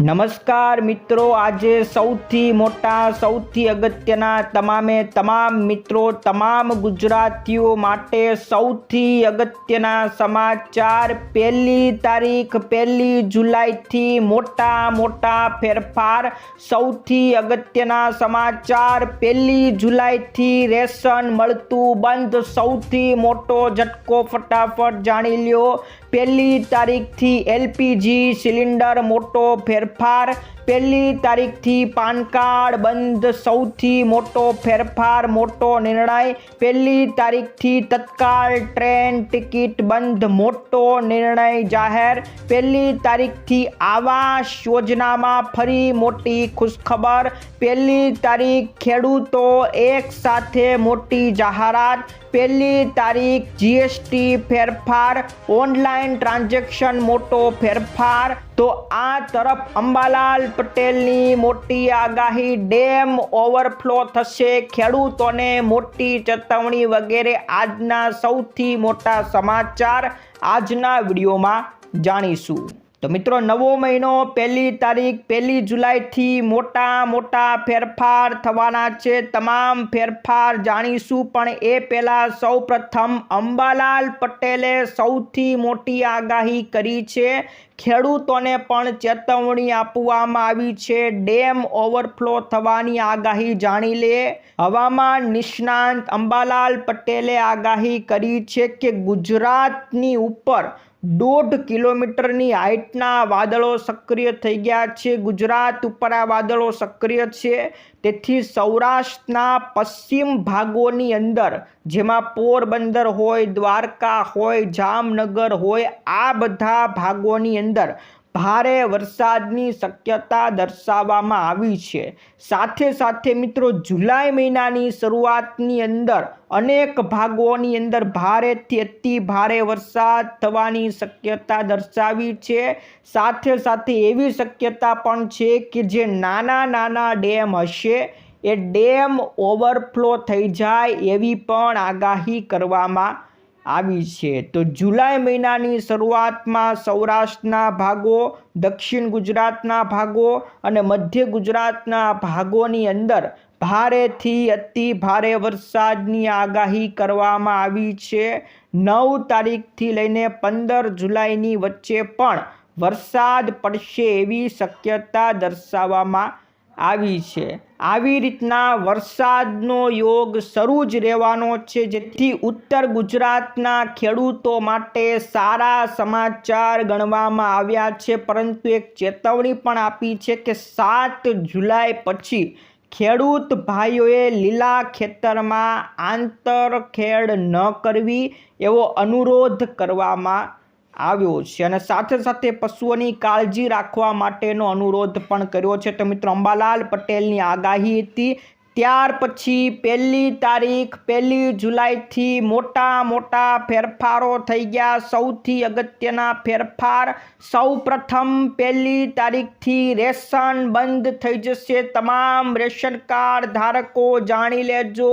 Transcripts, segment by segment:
નમસ્કાર મિત્રો, આજે સૌથી મોટા, સૌથી અગત્યના, તમામે તમામ મિત્રો, તમામ ગુજરાતીઓ માટે સૌથી અગત્યના સમાચાર. પહેલી તારીખ, પહેલી જુલાઈથી મોટા મોટા ફેરફાર. સૌથી અગત્યના સમાચાર, પહેલી જુલાઈથી રેશન મળતું બંધ. સૌથી મોટો ઝટકો ફટાફટ જાણી લ્યો. પહેલી તારીખથી એલપીજી સિલિન્ડર મોટો ફેરફાર પહેલી તારીખથી પાન કાર્ડ બંધ. સૌથી મોટો ફેરફાર, મોટો નિર્ણય. પહેલી તારીખથી તત્કાલ ટ્રેન ટિકિટ બંધ. મોટો નિર્ણય જાહેર. પહેલી તારીખથી આવાસ યોજનામાં ફરી મોટી ખુશખબર. પહેલી તારીખ ખેડૂતો એક સાથે મોટી જાહેરાત. પહેલી તારીખ જીએસટી ફેરફાર. ઓનલાઈન ટ્રાન્ઝેક્શન મોટો ફેરફાર. તો આ તરફ અંબાલાલ પટેલની મોટી આગાહી ડેમ ઓવરફ્લો થશે. ખેડૂતોને મોટી ચેતવણી વગેરે આજના સૌથી મોટા સમાચાર આજના વિડીયોમાં જાણીશું. તો મિત્રો, નવો મહિનો, પહેલી તારીખ, પહેલી જુલાઈથી મોટા મોટા ફેરફાર થવાના છે. તમામ ફેરફાર જાણીશું, પણ એ પહેલાં સૌ પ્રથમ અંબાલાલ પટેલે સૌથી મોટી આગાહી કરી છે. ખેડૂતોને પણ ચેતવણી આપવામાં આવી છે. ડેમ ઓવરફ્લો થવાની આગાહી જાણી લે. હવામાન નિષ્ણાંત અંબાલાલ પટેલે આગાહી કરી છે કે ગુજરાતની ઉપર દોઢ કિલોમીટરની હાઇટના વાદળો સક્રિય થઈ ગયા છે. ગુજરાત ઉપર આ વાદળો સક્રિય છે. તેથી સૌરાષ્ટ્રના પશ્ચિમ ભાગોની અંદર, જેમાં પોરબંદર હોય, દ્વારકા હોય, જામનગર હોય, આ બધા ભાગોની અંદર ભારે વરસાદની શક્યતા દર્શાવવામાં આવી છે. સાથે સાથે મિત્રો, જુલાઈ મહિનાની શરૂઆતની અંદર અનેક ભાગોની અંદર ભારેથી અતિ ભારે વરસાદ થવાની શક્યતા દર્શાવી છે. સાથે સાથે એવી શક્યતા પણ છે કે જે નાના નાના ડેમ હશે. એ ડેમ ઓવરફ્લો થઈ જાય એવી પણ આગાહી કરવામાં આવી છે. તો જુલાઈ મહિનાની શરૂઆતમાં સૌરાષ્ટ્રના ભાગો, દક્ષિણ ગુજરાતના ભાગો અને મધ્ય ગુજરાતના ભાગોની અંદર ભારેથી અતિ ભારે વરસાદની આગાહી કરવામાં આવી છે. નવ તારીખથી લઈને પંદર જુલાઈની વચ્ચે પણ વરસાદ પડશે એવી શક્યતા દર્શાવવામાં આવી છે. આવી રીતના વરસાદનો યોગ શરૂ જ રહેવાનો છે. જેથી ઉત્તર ગુજરાતના ખેડૂતો માટે સારા સમાચાર ગણવામાં આવ્યા છે. પરંતુ એક ચેતવણી પણ આપી છે કે સાત જુલાઈ પછી ખેડૂત ભાઈઓએ લીલા ખેતરમાં આંતરખેડ ન કરવી એવો અનુરોધ કરવામાં આવ્યો છે અને સાથે સાથે પશુઓની કાળજી રાખવા માટેનો અનુરોધ પણ કર્યો છે. તો મિત્રો, અંબાલાલ પટેલની આગાહી હતી ત્યાર પછી પહેલી તારીખ, પહેલી જુલાઈથી મોટા મોટા ફેરફારો થઈ ગયા. સૌથી અગત્યના ફેરફાર, સૌ પ્રથમ પહેલી તારીખથી રેશન બંધ થઈ જશે. તમામ રેશન કાર્ડ ધારકો જાણી લેજો,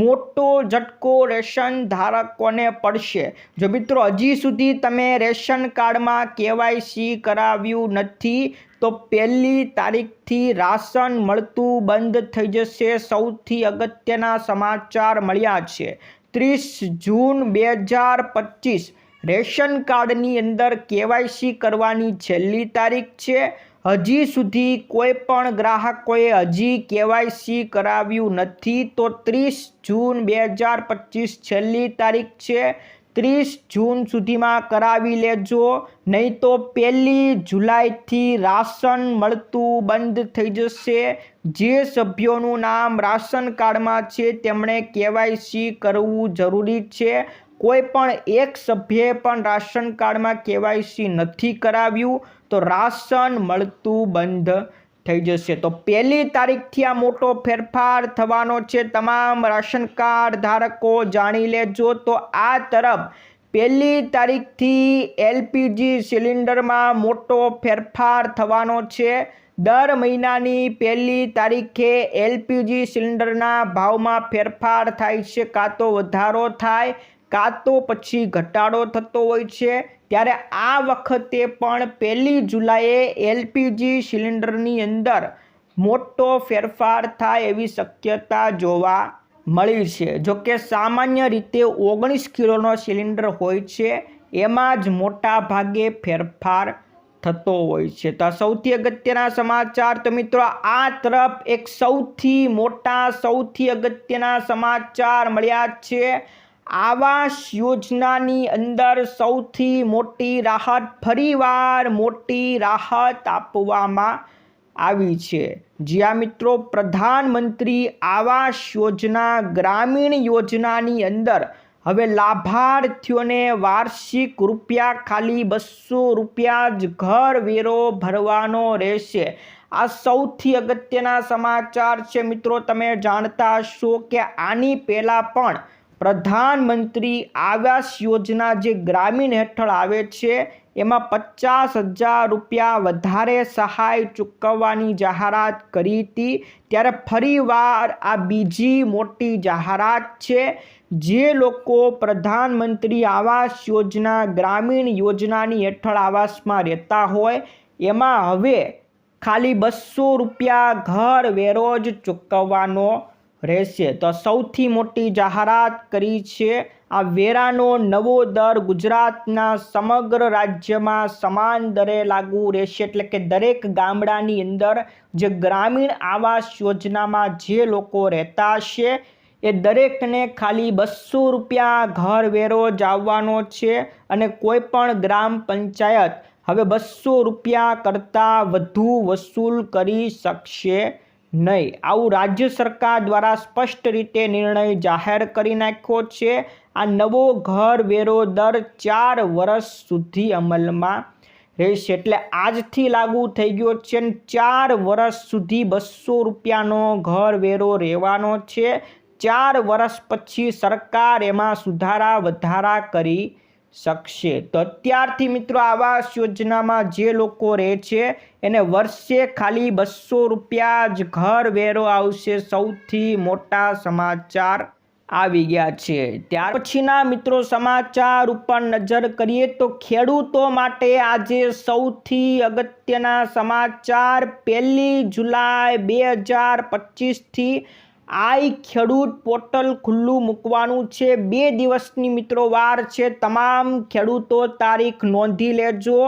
મોટો ઝટકો રેશન ધારકોને પડશે. જો મિત્રો, હજી સુધી તમે રેશન કાર્ડમાં કેવાયસી કરાવ્યું નથી તો પહેલી તારીખથી રાશન મળતું બંધ થઈ જશે. સૌથી અગત્યના સમાચાર મળ્યા છે. ત્રીસ જૂન બે હજાર પચીસ, રેશન કાર્ડની અંદર કેવાયસી કરવાની છેલ્લી તારીખ છે. હજી સુધી કોઈ પણ ગ્રાહકોએ હજી કેવાયસી કરાવ્યું નથી. તો ત્રીસ જૂન બે હજાર પચીસ છેલ્લી તારીખ છે. ત્રીસ જૂન સુધીમાં કરાવી લેજો, નહીં તો પહેલી જુલાઈથી રાશન મળતું બંધ થઈ જશે. જે સભ્યોનું નામ રાશન કાર્ડમાં છે, તેમણે કેવાયસી કરવું જરૂરી છે. કોઈ પણ એક સભ્યે પણ રાશન કાર્ડમાં કેવાયસી નથી કરાવ્યું, તો રાશન મળતું બંધ થઈ જશે. તો પહેલી તારીખથી આ મોટો ફેરફાર થવાનો છે. તમામ રાશન કાર્ડ ધારકો જાણી લેજો. તો આ તરફ પહેલી તારીખથી એલપીજી સિલિન્ડરમાં મોટો ફેરફાર થવાનો છે. દર મહિનાની પહેલી તારીખે એલપીજી સિલિન્ડરના ભાવમાં ફેરફાર થાય છે. કાં તો વધારો થાય કાં તો પછી ઘટાડો થતો હોય છે. ત્યારે આ વખતે પણ પહેલી જુલાઈએ એલપીજી સિલિન્ડરની અંદર મોટો ફેરફાર થાય એવી શક્યતા જોવા મળી છે. જોકે સામાન્ય રીતે ઓગણીસ કિલોનો સિલિન્ડર હોય છે, એમાં જ મોટા ભાગે ફેરફાર થતો હોય છે. તો સૌથી અગત્યના સમાચાર તો મિત્રો આ તરફ એક સૌથી મોટા, સૌથી અગત્યના સમાચાર મળ્યા છે. આવાસ યોજનાની અંદર સૌથી મોટી રાહત ફરીવાર મોટી રાહત આપવામાં આવી છે. જ્યાં મિત્રો, પ્રધાનમંત્રી આવાસ યોજના, ગ્રામીણ યોજનાની અંદર હવે લાભાર્થીઓને વાર્ષિક રૂપિયા ખાલી બસો રૂપિયા જ ઘર વેરો ભરવાનો રહેશે. આ સૌથી અગત્યના સમાચાર છે મિત્રો, તમે જાણતા હશો કે આની પહેલાં પણ પ્રધાનમંત્રી આવાસ યોજના જે ગ્રામીણ હેઠળ આવે છે, એમાં પચાસ હજાર રૂપિયા વધારે સહાય ચૂકવવાની જાહેરાત કરી હતી. ત્યારે ફરીવાર આ બીજી મોટી જાહેરાત છે, જે લોકો પ્રધાનમંત્રી આવાસ યોજના, ગ્રામીણ યોજનાની હેઠળ આવાસમાં રહેતા હોય, એમાં હવે ખાલી બસો રૂપિયા ઘર વેરો જ ચૂકવવાનો રહેશે. તો સૌથી મોટી જાહેરાત કરી છે આ વેરાનો નવો દર ગુજરાતના સમગ્ર રાજ્યમાં સમાન દરે લાગુ રહેશે. એટલે કે દરેક ગામડાની અંદર જે ગ્રામીણ આવાસ યોજનામાં જે લોકો રહેતા હશે એ દરેકને ખાલી બસો રૂપિયા ઘર વેરો જ આવવાનો છે અને કોઈ પણ ગ્રામ પંચાયત હવે બસો રૂપિયા કરતાં વધુ વસૂલ કરી શકશે. નહીં. આવું રાજ્ય સરકાર દ્વારા સ્પષ્ટ રીતે નિર્ણય જાહેર કરી નાખ્યો છે. આ નવો ઘર વેરો દર ચાર વર્ષ સુધી અમલમાં રહેશે. એટલે આજથી લાગુ થઈ ગયો છે ને ચાર વર્ષ સુધી બસો રૂપિયાનો ઘર વેરો રહેવાનો છે. ચાર વર્ષ પછી સરકાર એમાં સુધારા વધારા કરી શકશે. તો અત્યારથી મિત્રો આવાસ યોજનામાં જે લોકો રહે છે, એને વર્ષે ખાલી બસો રૂપિયા જ ઘર વેરો આવશે. સૌથી મોટા સમાચાર આવી ગયા છે. ત્યાર પછીના મિત્રો સમાચાર ઉપર નજર કરીએ તો ખેડૂતો માટે આજે સૌથી અગત્યના સમાચાર પહેલી જુલાઈ બે હજાર પચીસથી આઈ ખેડૂત પોર્ટલ ખુલ્લું મૂકવાનું છે. બે દિવસની મિત્રો વાર છે. તમામ ખેડૂતો તારીખ નોંધી લેજો.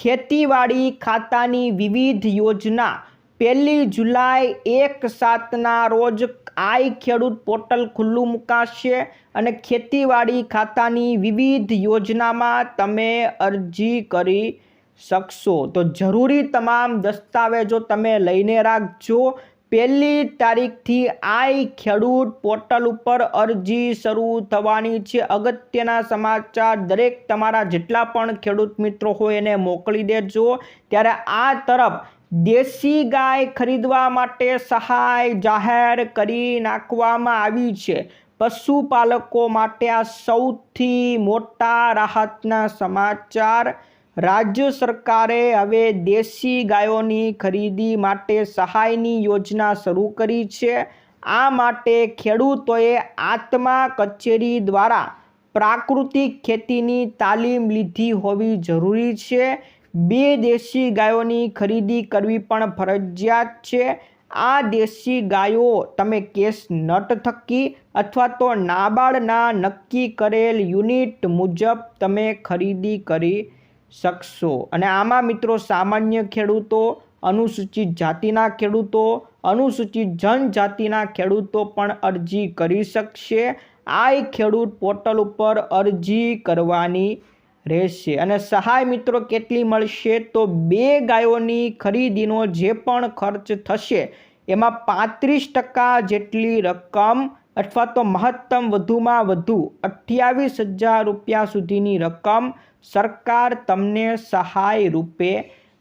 ખેતીવાડી ખાતાની વિવિધ યોજના. પહેલી જુલાઈ એક સાતના રોજ આઈ ખેડૂત પોર્ટલ ખુલ્લું મુકાશે અને ખેતીવાડી ખાતાની વિવિધ યોજનામાં તમે અરજી કરી શકશો. તો જરૂરી તમામ દસ્તાવેજો તમે લઈને રાખજો. પહેલી તારીખથી આઈ ખેડૂત પોર્ટલ ઉપર અરજી શરૂ થવાની છે. અગત્યના સમાચાર, દરેક તમારા જેટલા પણ ખેડૂત મિત્રો હોય એને મોકલી દેજો. ત્યારે આ તરફ દેશી ગાય ખરીદવા માટે સહાય જાહેર કરી નાખવામાં આવી છે. પશુપાલકો માટે આ સૌથી મોટા રાહતના સમાચાર રાજ્ય સરકારે હવે દેશી ગાયોની ખરીદી માટે સહાયની યોજના શરૂ કરી છે. આ માટે ખેડૂતોએ આત્મા કચેરી દ્વારા પ્રાકૃતિક ખેતીની તાલીમ લીધી હોવી જરૂરી છે. બે દેશી ગાયોની ખરીદી કરવી પણ ફરજિયાત છે. આ દેશી ગાયો તમે કેસ નટ થકી અથવા તો નાબાર્ડના નક્કી કરેલ યુનિટ મુજબ તમે ખરીદી કરી શકશો. અને આમાં મિત્રો સામાન્ય ખેડૂતો, અનુસૂચિત જાતિના ખેડૂતો, અનુસૂચિત જનજાતિના ખેડૂતો પણ અરજી કરી શકશે. આ ખેડૂત પોર્ટલ ઉપર અરજી કરવાની રહેશે. અને સહાય મિત્રો કેટલી મળશે તો બે ગાયોની ખરીદીનો જે પણ ખર્ચ થશે, એમાં પાંત્રીસ ટકા જેટલી રકમ અથવા તો મહત્તમ વધુમાં વધુ અઠ્યાવીસ હજાર રૂપિયા સુધીની રકમ સરકાર તમને સહાય રૂપે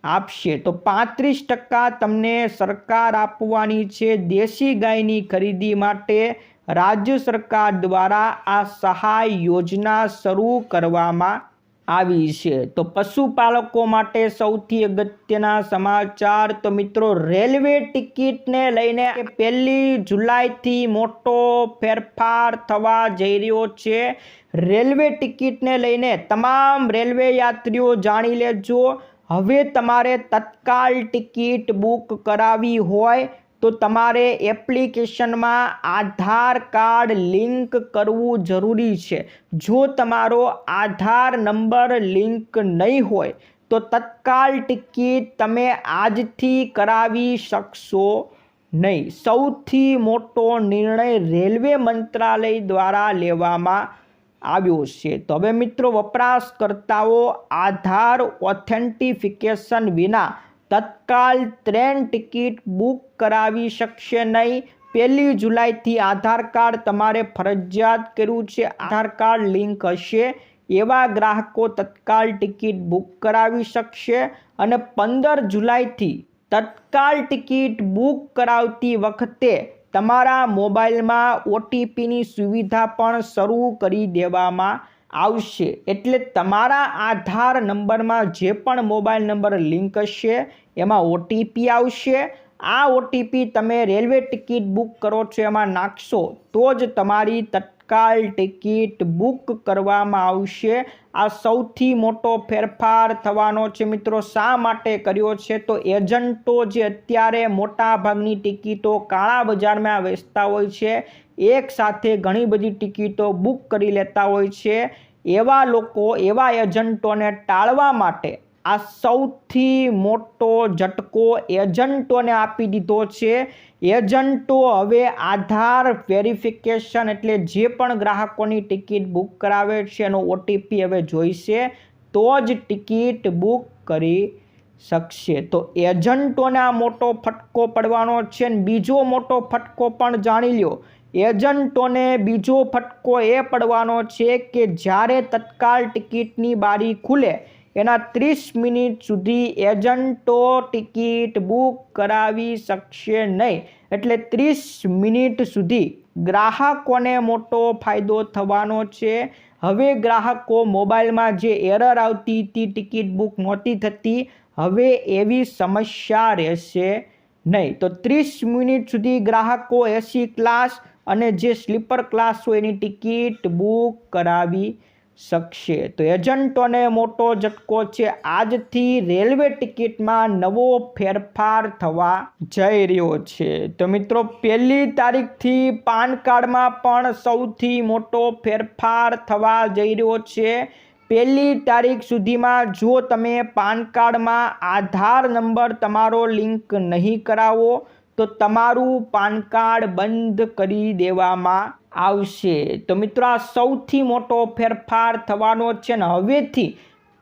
આપશે. તો પાંત્રીસ ટકા તમને સરકાર આપવાની છે દેશી ગાયની ખરીદી માટે રાજ્ય સરકાર દ્વારા આ સહાય યોજના શરૂ કરવામાં આવી છે. તો પશુપાલકો માટે સૌથી અગત્યના સમાચાર તો મિત્રો રેલવે ટિકિટને લઈને પહેલી જુલાઈથી મોટો ફેરફાર થવા જઈ રહ્યો છે. રેલવે ટિકિટને લઈને તમામ રેલવે યાત્રીઓ જાણી લેજો. હવે તમારે તત્કાલ ટિકિટ બુક કરાવી હોય તો તમારે એપ્લિકેશનમાં આધાર કાર્ડ લિંક કરવું જરૂરી છે. જો તમારો આધાર નંબર લિંક નહીં હોય, તો તત્કાલ ટિકિટ તમે આજથી કરાવી શકશો નહીં. સૌથી મોટો નિર્ણય રેલવે મંત્રાલય દ્વારા લેવામાં આવ્યો છે. તો હવે મિત્રો, વપરાશકર્તાઓ આધાર ઓથેન્ટિફિકેશન વિના તત્કાલ ટ્રેન ટિકિટ બુક કરાવી શકશે નહીં. પહેલી જુલાઈથી આધાર કાર્ડ તમારે ફરજિયાત કર્યું છે. આધાર કાર્ડ લિંક હશે. એવા ગ્રાહકો તત્કાલ ટિકિટ બુક કરાવી શકશે અને પંદર જુલાઈથી તત્કાલ ટિકિટ બુક કરાવતી વખતે તમારા મોબાઈલમાં ઓટીપીની સુવિધા પણ શરૂ કરી દેવામાં આવશે એટલે તમારા આધાર નંબરમાં જે પણ મોબાઈલ નંબર લિંક હશે, એમાં ઓટીપી આવશે. આ ઓટીપી તમે રેલવે ટિકિટ બુક કરો છો, એમાં નાખશો, તો જ તમારી તત્કાલ ટિકિટ બુક કરવામાં આવશે. આ સૌથી મોટો ફેરફાર થવાનો છે મિત્રો. શા માટે કર્યો છે? તો એજન્ટો જે અત્યારે મોટા ભાગની ટિકિટો કાળા બજારમાં વેચતા હોય છે, એક સાથે ઘણી બધી ટિકિટો બુક કરી લેતા હોય છે. એવા લોકો, એવા એજન્ટોને ટાળવા માટે આ સૌથી મોટો ઝટકો એજન્ટોને આપી દીધો છે. એજન્ટો હવે આધાર વેરિફિકેશન એટલે જે પણ ગ્રાહકોની ટિકિટ બુક કરાવે છે એનો ઓટીપી હવે જોઈશે, તો જ ટિકિટ બુક કરી શકશે. તો એજન્ટોને આ મોટો ફટકો પડવાનો છે ને બીજો મોટો ફટકો પણ જાણી લ્યો. એજન્ટોને બીજો ફટકો એ પડવાનો છે કે જ્યારે તત્કાલ ટિકિટની બારી ખુલે એના ત્રીસ મિનિટ સુધી એજન્ટો ટિકિટ બુક કરાવી શકશે નહીં. એટલે ત્રીસ મિનિટ સુધી ગ્રાહકોને મોટો ફાયદો થવાનો છે. હવે ગ્રાહકો મોબાઈલમાં જે એરર આવતી હતી, ટિકિટ બુક નહોતી થતી, હવે એવી સમસ્યા રહેશે નહીં. તો ત્રીસ મિનિટ સુધી ગ્રાહકો એસી ક્લાસ અને જે સ્લીપર ક્લાસ હોય એની ટિકિટ બુક કરાવી શકશે. તો એજન્ટોને મોટો ઝટકો છે, આજથી રેલવે ટિકિટમાં નવો ફેરફાર થવા જઈ રહ્યો છે. તો મિત્રો, પહેલી તારીખથી પાન કાર્ડમાં પણ સૌથી મોટો ફેરફાર થવા જઈ રહ્યો છે. પહેલી તારીખ સુધીમાં જો તમે પાન કાર્ડમાં આધાર નંબર તમારો લિંક નહીં કરાવો તો તમારું પાન કાર્ડ બંધ કરી દેવામાં આવશે. તો મિત્રો, આ સૌથી મોટો ફેરફાર થવાનો છે ને હવેથી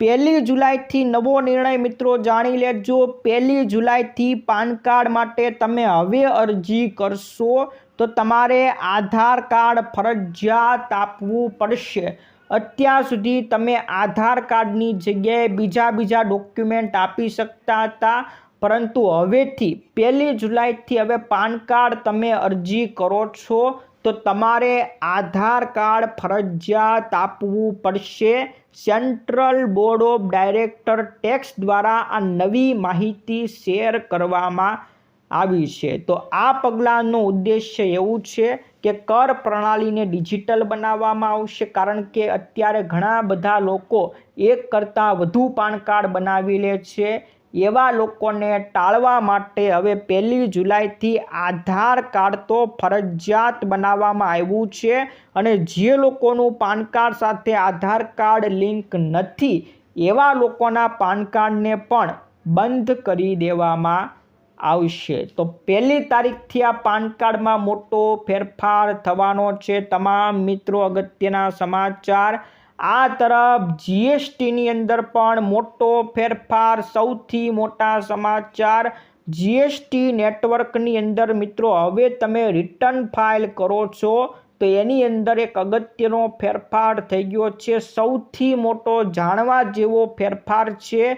પહેલી જુલાઈથી નવો નિર્ણય મિત્રો જાણી લેજો. પહેલી જુલાઈથી પાન કાર્ડ માટે તમે હવે અરજી કરશો તો તમારે આધાર કાર્ડ ફરજિયાત આપવું પડશે. અત્યાર સુધી તમે આધાર કાર્ડની જગ્યાએ બીજા બીજા ડોક્યુમેન્ટ આપી શકતા હતા. પરંતુ હવેથી પહેલી જુલાઈથી હવે પાન કાર્ડ તમે અરજી કરો છો, તો તમારે આધાર કાર્ડ ફરજિયાત આપવું પડશે. Central board of director tax દ્વારા આ નવી માહિતી શેર કરવામાં આવી છે. તો આ પગલાંનો ઉદ્દેશ્ય એવું છે કે કર પ્રણાલીને ડિજિટલ બનાવવામાં આવશે, કારણ કે અત્યારે ઘણા બધા લોકો એક કરતાં વધુ પાન કાર્ડ બનાવી લે છે. એવા લોકોને ટાળવા માટે હવે પહેલી જુલાઈથી આધાર કાર્ડ તો ફરજિયાત બનાવવામાં આવ્યું છે અને જે લોકોનું પાન કાર્ડ સાથે આધાર કાર્ડ લિંક નથી, એવા લોકોના પાન કાર્ડને પણ બંધ કરી દેવામાં આવશે. તો પહેલી તારીખથી આ પાન કાર્ડમાં મોટો ફેરફાર થવાનો છે. તમામ મિત્રો, અગત્યના સમાચાર આ તરફ જીએસટીની અંદર પણ મોટો ફેરફાર, સૌથી મોટા સમાચાર. જીએસટી નેટવર્કની અંદર મિત્રો, હવે તમે રિટર્ન ફાઇલ કરો છો, તો એની અંદર એક અગત્યનો ફેરફાર થઈ ગયો છે. સૌથી મોટો જાણવા જેવો ફેરફાર છે,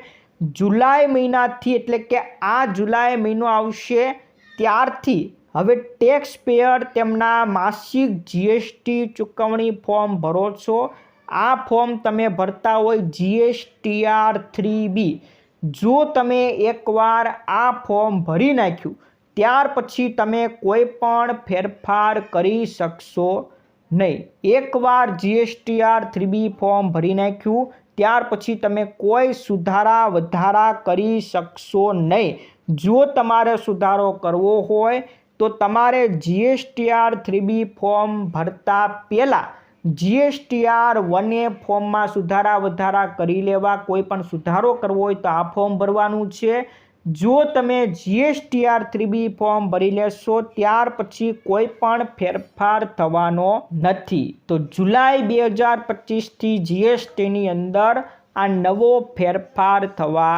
જુલાઈ મહિનાથી એટલે કે આ જુલાઈ મહિનો આવશે ત્યારથી. હવે ટેક્સ પેયર તેમના માસિક જીએસટી ચૂકવણી ફોર્મ ભરો છો. આ ફોર્મ તમે ભરતા હોય જીએસટીઆર થ્રી બી જો તમે એકવાર આ ફોર્મ ભરી નાખ્યું, ત્યાર પછી તમે કોઈ પણ ફેરફાર કરી શકશો નહીં. એકવાર જીએસટીઆર થ્રી બી ફોર્મ ભરી નાખ્યું, ત્યાર પછી તમે કોઈ સુધારા વધારા કરી શકશો નહીં. જો તમારે સુધારો કરવો હોય, તો તમારે જીએસટીઆર થ્રી બી ફોર્મ ભરતા પહેલાં જીએસટીઆર વન એ ફોર્મમાં સુધારા વધારા કરી લેવા કોઈ પણ સુધારો કરવો હોય તો આ ફોર્મ ભરવાનું છે. જો તમે જીએસટીઆર થ્રી બી ફોર્મ ભરી લેશો ત્યાર પછી કોઈ પણ ફેરફાર થવાનો નથી. તો જુલાઈ બે હજાર પચીસથી જીએસટીની અંદર આ નવો ફેરફાર થવા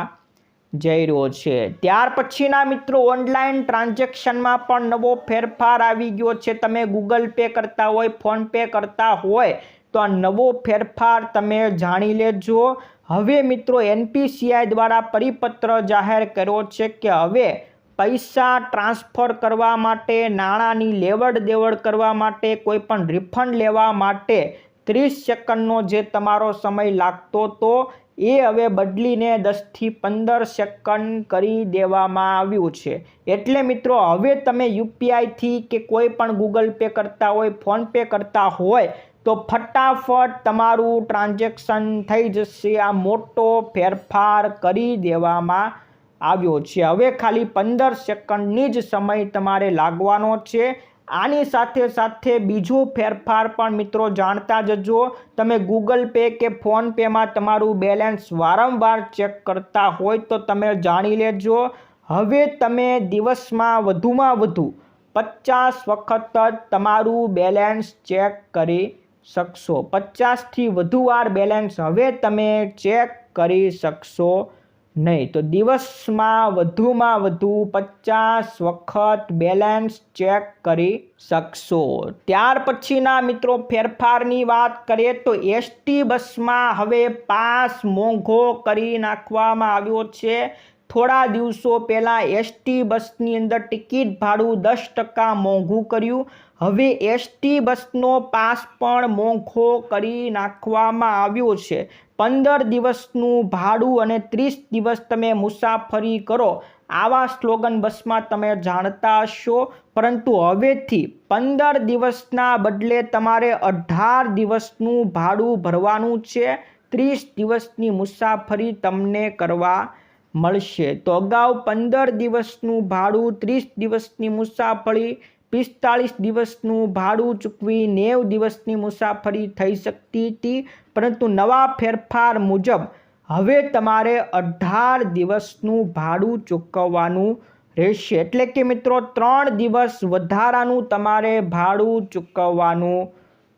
જઈ રહ્યો છે. ત્યાર પછીના મિત્રો ઓનલાઈન ટ્રાન્ઝેક્શનમાં પણ નવો ફેરફાર આવી ગયો છે. તમે ગૂગલ પે કરતા હોય ફોન પે કરતા હોય, તો આ નવો ફેરફાર તમે જાણી લેજો. હવે મિત્રો એનપીસીઆઈ દ્વારા પરિપત્ર જાહેર કર્યો છે કે હવે પૈસા ટ્રાન્સફર કરવા માટે, નાણાંની લેવડ દેવડ કરવા માટે કોઈ પણ રિફંડ લેવા માટે ત્રીસ સેકન્ડનો જે તમારો સમય લાગતો તો એ હવે બદલીને દસથી પંદર સેકન્ડ કરી દેવામાં આવ્યું છે. એટલે મિત્રો, હવે તમે યુપીઆઈથી કે કોઈ પણ ગૂગલ પે કરતા હોય ફોનપે કરતા હોય, તો ફટાફટ તમારું ટ્રાન્ઝેક્શન થઈ જશે. આ મોટો ફેરફાર કરી દેવામાં આવ્યો છે. હવે ખાલી પંદર સેકન્ડની જ સમય તમારે લાગવાનો છે. આની સાથે સાથે બીજો ફેરફાર પણ મિત્રો જાણતા જજો. તમે ગૂગલ પે કે ફોન પેમાં તમારું બેલેન્સ વારંવાર ચેક કરતા હોય તો તમે જાણી લેજો. હવે તમે દિવસમાં વધુમાં વધુ પચાસ વખત જ તમારું બેલેન્સ ચેક કરી શકશો. પચાસથી વધુ વાર બેલેન્સ હવે તમે ચેક કરી શકશો. નહીં, તો દિવસમાં વધુમાં વધુ પચાસ વખત બેલેન્સ ચેક કરી શકશો. ત્યાર પછીના મિત્રો, ફેરફારની વાત કરીએ તો એસટી બસમાં હવે પાસ મોંઘો કરી નાખવામાં આવ્યો છે. થોડા દિવસો પહેલાં એસટી બસની અંદર ટિકિટ ભાડું દસ ટકા મોંઘું કર્યું. હવે એસટી બસનો પાસ પણ મોંઘો કરી નાખવામાં આવ્યો છે. પંદર દિવસનું ભાડું અને ત્રીસ દિવસ તમે મુસાફરી કરો, આવા સ્લોગન બસમાં તમે જાણતા હશો. પરંતુ હવેથી પંદર દિવસના બદલે તમારે અઢાર દિવસનું ભાડું ભરવાનું છે. ત્રીસ દિવસની મુસાફરી તમને કરવા મળશે. તો અગાઉ પંદર દિવસનું ભાડું, ત્રીસ દિવસની મુસાફરી, પિસ્તાળીસ દિવસનું ભાડું ચૂકવી નેવ દિવસની મુસાફરી થઈ શકતી હતી. પરંતુ નવા ફેરફાર મુજબ હવે તમારે અઢાર દિવસનું ભાડું ચૂકવવાનું રહેશે. એટલે કે મિત્રો, ત્રણ દિવસ વધારાનું તમારે ભાડું ચૂકવવાનું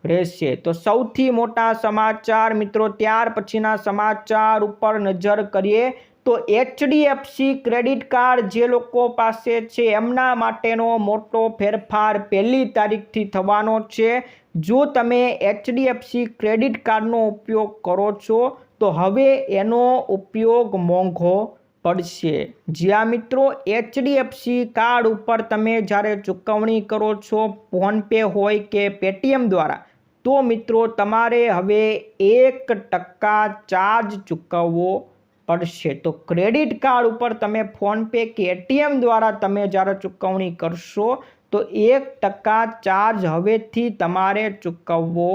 રહેશે. તો સૌથી મોટા સમાચાર મિત્રો, ત્યાર પછીના સમાચાર ઉપર નજર કરીએ તો એચડીએફસી ક્રેડિટ કાર્ડ જે લોકો પાસે છે, એમના માટેનો મોટો ફેરફાર પહેલી તારીખથી થવાનો છે. જો તમે એચડીએફસી ક્રેડિટ કાર્ડનો ઉપયોગ કરો છો, તો હવે એનો ઉપયોગ મોંઘો પડશે. જ્યાં મિત્રો એચડીએફસી કાર્ડ ઉપર તમે જ્યારે ચૂકવણી કરો છો, ફોનપે હોય કે પેટીએમ દ્વારા, તો મિત્રો તમારે હવે એક ટકા ચાર્જ ચૂકવવો પડશે. તો ક્રેડિટ કાર્ડ ઉપર તમે ફોનપે કે એટીએમ દ્વારા તમે જ્યારે ચૂકવણી કરશો તો એક ટકા ચાર્જ હવેથી તમારે ચૂકવવો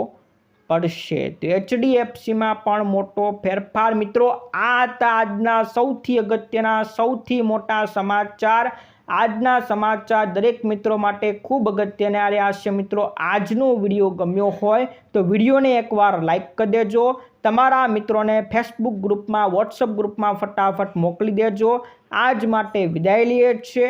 પડશે. તો એચડીએફસીમાં પણ મોટો ફેરફાર. મિત્રો, આ હતા આજના સૌથી અગત્યના, સૌથી મોટા સમાચાર. આજના સમાચાર દરેક મિત્રો માટે ખૂબ અગત્યના રહ્યા છે. મિત્રો, આજનો વીડિયો ગમ્યો હોય તો વિડીયોને એકવાર લાઈક કરી દેજો. તમારા મિત્રોને ફેસબુક ગ્રુપમાં વોટ્સઅપ ગ્રુપમાં ફટાફટ મોકલી દેજો. આજ માટે વિદાય લઈએ છીએ.